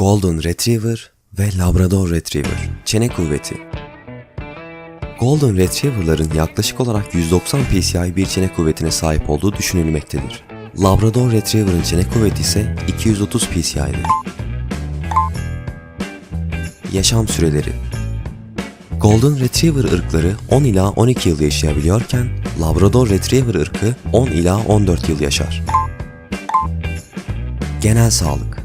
Golden Retriever ve Labrador Retriever çene kuvveti. Golden Retriever'ların yaklaşık olarak 190 psi bir çene kuvvetine sahip olduğu düşünülmektedir. Labrador Retriever'ın çene kuvveti ise 230 psi'dir. Yaşam süreleri Golden Retriever ırkları 10 ila 12 yıl yaşayabiliyorken Labrador Retriever ırkı 10 ila 14 yıl yaşar. Genel sağlık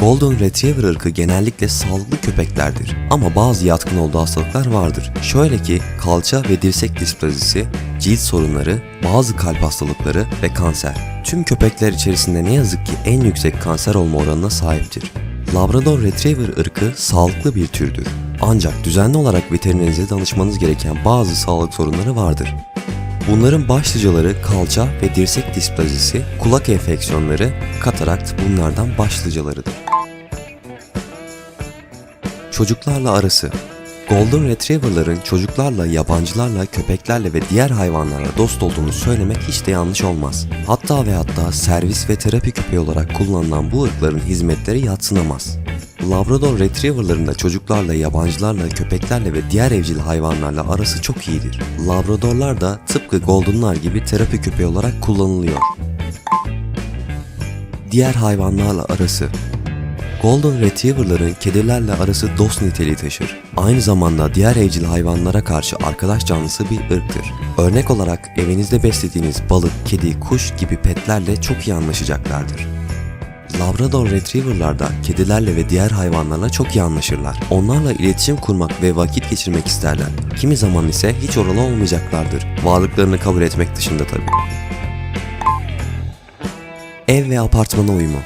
Golden Retriever ırkı genellikle sağlıklı köpeklerdir ama bazı yatkın olduğu hastalıklar vardır. Şöyle ki kalça ve dirsek displazisi, cilt sorunları, bazı kalp hastalıkları ve kanser. Tüm köpekler içerisinde ne yazık ki en yüksek kanser olma oranına sahiptir. Labrador Retriever ırkı sağlıklı bir türdür. Ancak düzenli olarak veterinerinize danışmanız gereken bazı sağlık sorunları vardır. Bunların başlıcaları kalça ve dirsek displazisi, kulak enfeksiyonları, katarakt bunlardan başlıcalarıdır. Çocuklarla arası Golden Retriever'ların çocuklarla, yabancılarla, köpeklerle ve diğer hayvanlarla dost olduğunu söylemek hiç de yanlış olmaz. Hatta ve hatta servis ve terapi köpeği olarak kullanılan bu ırkların hizmetleri yatsınamaz. Labrador Retriever'ların da çocuklarla, yabancılarla, köpeklerle ve diğer evcil hayvanlarla arası çok iyidir. Labradorlar da tıpkı Golden'lar gibi terapi köpeği olarak kullanılıyor. Diğer hayvanlarla arası Golden Retriever'ların kedilerle arası dost niteliği taşır. Aynı zamanda diğer evcil hayvanlara karşı arkadaş canlısı bir ırktır. Örnek olarak evinizde beslediğiniz balık, kedi, kuş gibi petlerle çok iyi anlaşacaklardır. Labrador Retriever'lar da kedilerle ve diğer hayvanlarla çok iyi anlaşırlar. Onlarla iletişim kurmak ve vakit geçirmek isterler. Kimi zaman ise hiç oralı olmayacaklardır. Varlıklarını kabul etmek dışında tabii. Ev ve apartmana uyumu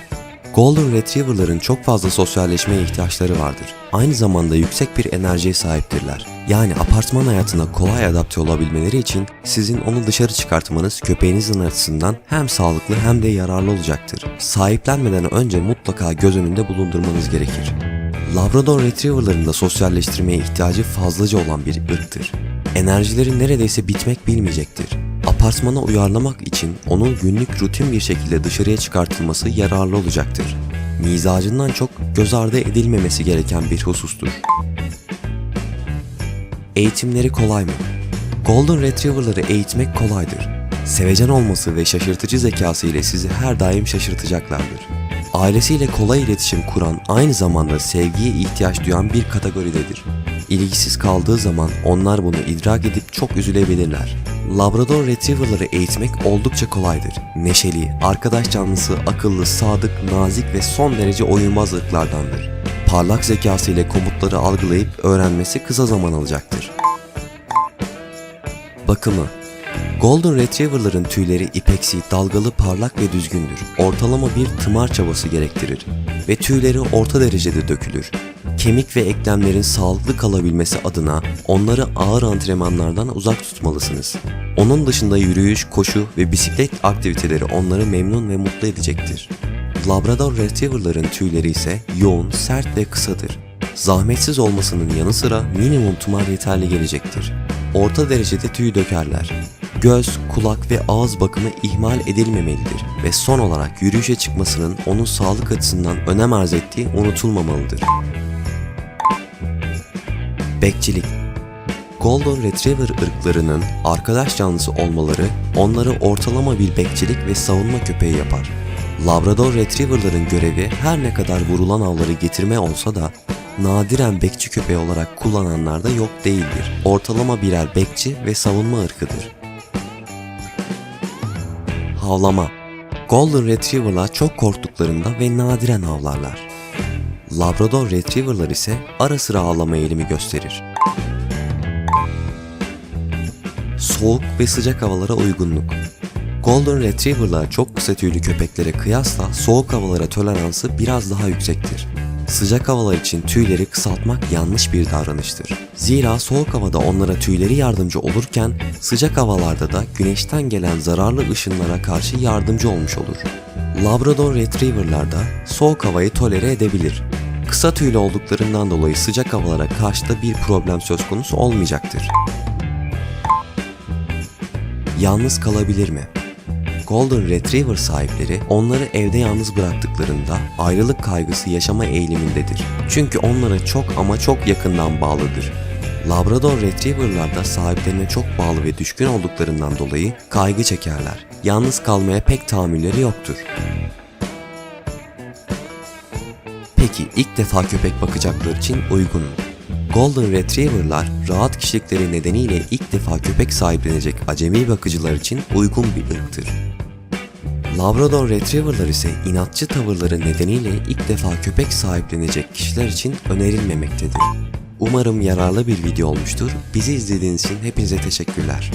Golden Retriever'ların çok fazla sosyalleşmeye ihtiyaçları vardır. Aynı zamanda yüksek bir enerjiye sahiptirler. Yani apartman hayatına kolay adapte olabilmeleri için sizin onu dışarı çıkartmanız köpeğinizin açısından hem sağlıklı hem de yararlı olacaktır. Sahiplenmeden önce mutlaka göz önünde bulundurmanız gerekir. Labrador Retriever'ların da sosyalleştirmeye ihtiyacı fazlaca olan bir ırktır. Enerjileri neredeyse bitmek bilmeyecektir. Apartmana uyarlamak için onun günlük rutin bir şekilde dışarıya çıkartılması yararlı olacaktır. Mizacından çok göz ardı edilmemesi gereken bir husustur. Eğitimleri kolay mı? Golden Retriever'ları eğitmek kolaydır. Sevecen olması ve şaşırtıcı zekası ile sizi her daim şaşırtacaklardır. Ailesiyle kolay iletişim kuran, aynı zamanda sevgiye ihtiyaç duyan bir kategoridedir. İlgisiz kaldığı zaman onlar bunu idrak edip çok üzülebilirler. Labrador Retriever'ları eğitmek oldukça kolaydır. Neşeli, arkadaş canlısı, akıllı, sadık, nazik ve son derece oyunbaz ırklardandır. Parlak zekası ile komutları algılayıp öğrenmesi kısa zaman alacaktır. Bakımı Golden Retriever'ların tüyleri ipeksi, dalgalı, parlak ve düzgündür. Ortalama bir tımar çabası gerektirir ve tüyleri orta derecede dökülür. Kemik ve eklemlerin sağlıklı kalabilmesi adına onları ağır antrenmanlardan uzak tutmalısınız. Onun dışında yürüyüş, koşu ve bisiklet aktiviteleri onları memnun ve mutlu edecektir. Labrador Retriever'ların tüyleri ise yoğun, sert ve kısadır. Zahmetsiz olmasının yanı sıra minimum tımar yeterli gelecektir. Orta derecede tüy dökerler. Göz, kulak ve ağız bakımı ihmal edilmemelidir ve son olarak yürüyüşe çıkmasının onun sağlık açısından önem arz ettiği unutulmamalıdır. Bekçilik Golden Retriever ırklarının arkadaş canlısı olmaları onları ortalama bir bekçilik ve savunma köpeği yapar. Labrador Retriever'ların görevi her ne kadar vurulan avları getirme olsa da nadiren bekçi köpeği olarak kullananlar da yok değildir. Ortalama birer bekçi ve savunma ırkıdır. Havlama Golden Retriever'lar çok korktuklarında ve nadiren havlarlar. Labrador Retriever'lar ise ara sıra ağlama eğilimi gösterir. Soğuk ve sıcak havalara uygunluk. Golden Retriever'lar çok kısa tüylü köpeklere kıyasla soğuk havalara toleransı biraz daha yüksektir. Sıcak havalar için tüyleri kısaltmak yanlış bir davranıştır. Zira soğuk havada onlara tüyleri yardımcı olurken sıcak havalarda da güneşten gelen zararlı ışınlara karşı yardımcı olmuş olur. Labrador Retriever'lar da soğuk havayı tolere edebilir. Kısa tüylü olduklarından dolayı sıcak havalara karşı da bir problem söz konusu olmayacaktır. Yalnız kalabilir mi? Golden Retriever sahipleri onları evde yalnız bıraktıklarında ayrılık kaygısı yaşama eğilimindedir. Çünkü onlara çok ama çok yakından bağlıdır. Labrador Retriever'lar da sahiplerine çok bağlı ve düşkün olduklarından dolayı kaygı çekerler. Yalnız kalmaya pek tahammülleri yoktur. Peki ilk defa köpek bakacaklar için uygun mu? Golden Retriever'lar rahat kişilikleri nedeniyle ilk defa köpek sahiplenecek acemi bakıcılar için uygun bir ırktır. Labrador Retriever'lar ise inatçı tavırları nedeniyle ilk defa köpek sahiplenecek kişiler için önerilmemektedir. Umarım yararlı bir video olmuştur. Bizi izlediğiniz için hepinize teşekkürler.